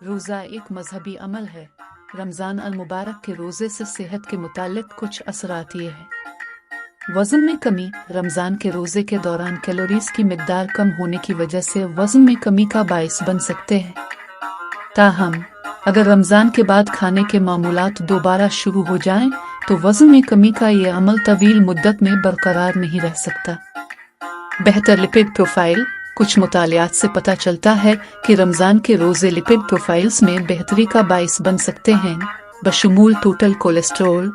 रोज़ा एक मजहबी अमल है। रमज़ान अल मुबारक के रोज़े से सेहत के मुतालिक कुछ असरात ये हैं। वज़न में कमी रमज़ान के रोज़े के दौरान कैलोरीज की मकदार कम होने की वजह से वज़न में कमी का बायस बन सकते हैं। ताहम अगर रमज़ान के बाद खाने के मामूलात दोबारा शुरू हो जाएँ, तो वज़न में कमी का ये अमल तवील मुद्दत में बरकरार नहीं रह सकता। बेहतर लिपिड प्रोफ़ाइल कुछ मुतालियात से पता चलता है कि रमज़ान के रोज़े लिपिड प्रोफाइल्स में बेहतरी का बायस बन सकते हैं। बशमूल टोटल कोलेस्ट्रोल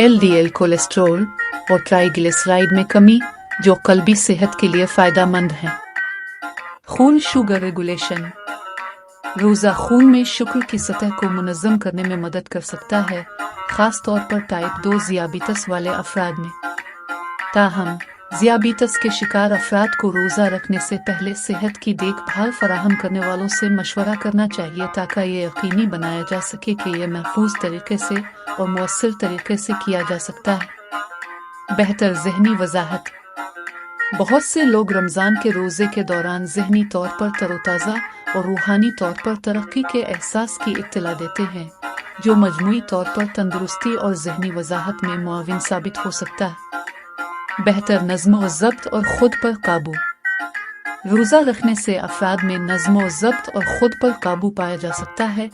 एल कोलेस्ट्रोल और ट्राइग्लिसराइड में कमी, जो कल्बी सेहत के लिए फ़ायदा मंद है। खून शुगर रेगुलेशन। रोज़ा खून में शुक्र की सतह को मुनज़म करने में मदद कर सकता है ख़ास तौर पर टाइप दो जियाबितस वाले अफराद में। ताहम जियाबीतस के शिकार अफराद को रोज़ा रखने से पहले सेहत की देखभाल फराहम करने वालों से मशवरा करना चाहिए ताकि ये यकीनी बनाया जा सके कि यह महफूज तरीके से और मौसर तरीके से किया जा सकता है। बेहतर जहनी वजाहत। बहुत से लोग रमज़ान के रोज़े के दौरान जहनी तौर पर तरोताज़ा और रूहानी तौर पर तरक्की के एहसास की इतला देते हैं, जो मजमू तौर पर तंदुरुस्ती और जहनी वजाहत में मुआविन साबित हो सकता है। बेहतर नज्म जब्त और खुद पर काबू रोज़ा रखने से अफराद में नज्म जब्त और खुद पर काबू पाया जा सकता है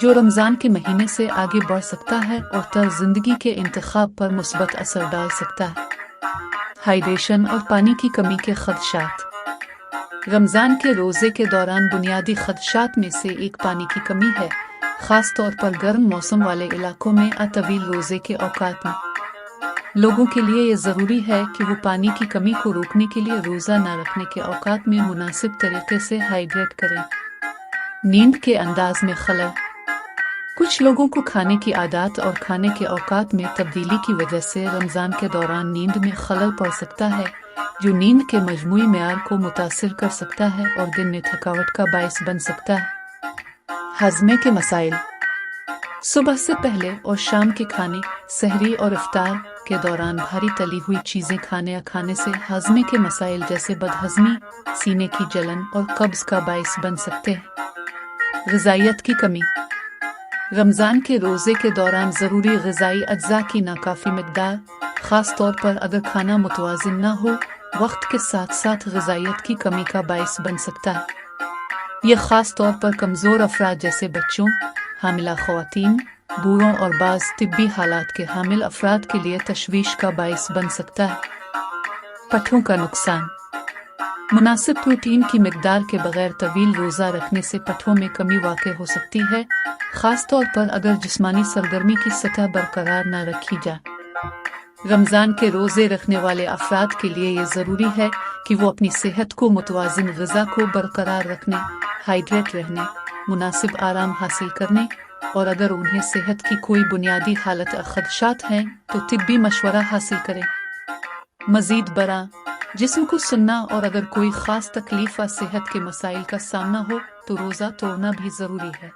जो रमज़ान के महीने से आगे बढ़ सकता है और तर ज़िंदगी के इंतखब पर मुस्बत असर डाल सकता है हाइड्रेशन और पानी की कमी के खदशात रमज़ान के रोज़े के दौरान बुनियादी खदशात में से एक पानी की कमी है ख़ास तौर पर गर्म मौसम वाले इलाकों में अतवील रोज़े के औकात में लोगों के लिए ये ज़रूरी है कि वो पानी की कमी को रोकने के लिए रोज़ा न रखने के औकात में मुनासिब तरीके से हाइड्रेट करें। नींद के अंदाज में खलल। कुछ लोगों को खाने की आदत और खाने के औकात में तब्दीली की वजह से रमज़ान के दौरान नींद में खलल पड़ सकता है, जो नींद के मजमू मैार को मुतासर कर सकता है और दिन में थकावट का बायस बन सकता है। हजमे के मसाइल। सुबह से पहले और शाम के खाने, सहरी और इफ्तार के दौरान भारी तली हुई चीज़ें खाने या खाने से हजमे के मसाइल जैसे बदहजमी, सीने की जलन और कब्ज का बायस बन सकते हैं। गजाइत की कमी। रमज़ान के रोज़े के दौरान ज़रूरी गजाई अज्जा की नाकाफ़ी मकदार, ख़ास तौर पर अगर खाना मुतवाजन ना हो, वक्त के साथ साथ गजाइत की कमी का बायस बन सकता है। यह ख़ास तौर पर कमज़ोर अफराद जैसे बच्चों, हामिला खुवान बूढ़ों और बाज़ तिब्बी हालात के हामिल अफराद के लिए तशवीश का बायस बन सकता है। पठों का नुकसान। मुनासिब प्रोटीन की मकदार के बगैर तवील रोज़ा रखने से पठों में कमी वाक़ हो सकती है ख़ास तौर पर अगर जिस्मानी सरगर्मी की सतह बरकरार न रखी जाए रमज़ान के रोज़े रखने वाले अफराद के लिए ये ज़रूरी है कि वो अपनी सेहत को, मुतवाजन गज़ा को बरकरार रखने, हाइड्रेट रहने, मुनासिब आराम हासिल करने और अगर उन्हें सेहत की कोई बुनियादी हालत खदशात हैं तो तिब्बी मशवरा हासिल करें। मजीद बरा, जिसम को सुनना और अगर कोई ख़ास तकलीफ़ सेहत के मसाइल का सामना हो तो रोज़ा तोड़ना भी ज़रूरी है।